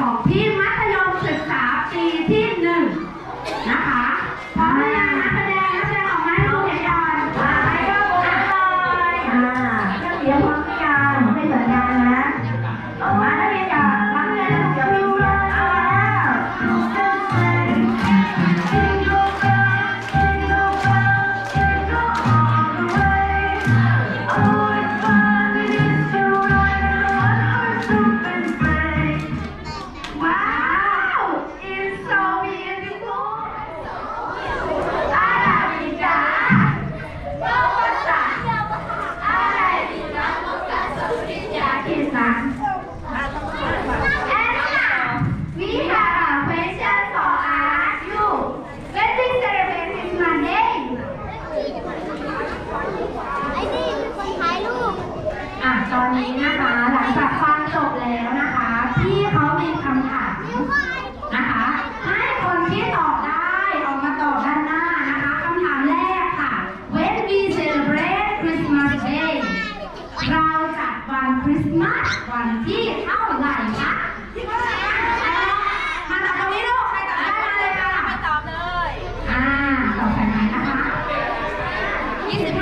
น ตอนนี้นะคะ หลังจากฟังจบแล้วนะคะพี่เขามีคำถามนะคะ ให้คนที่ตอบได้ออกมาตอบด้านหน้านะคะคำถามแรกค่ะ When we celebrate Christmas Day เราจัดวันคริสต์มาสวันที่เท่าไหร่คะมาตอบตรงนี้ลูใครตอบได้มาเลยค่ะ ไม่ตอบเลย อ่าตอบใครนะคะ25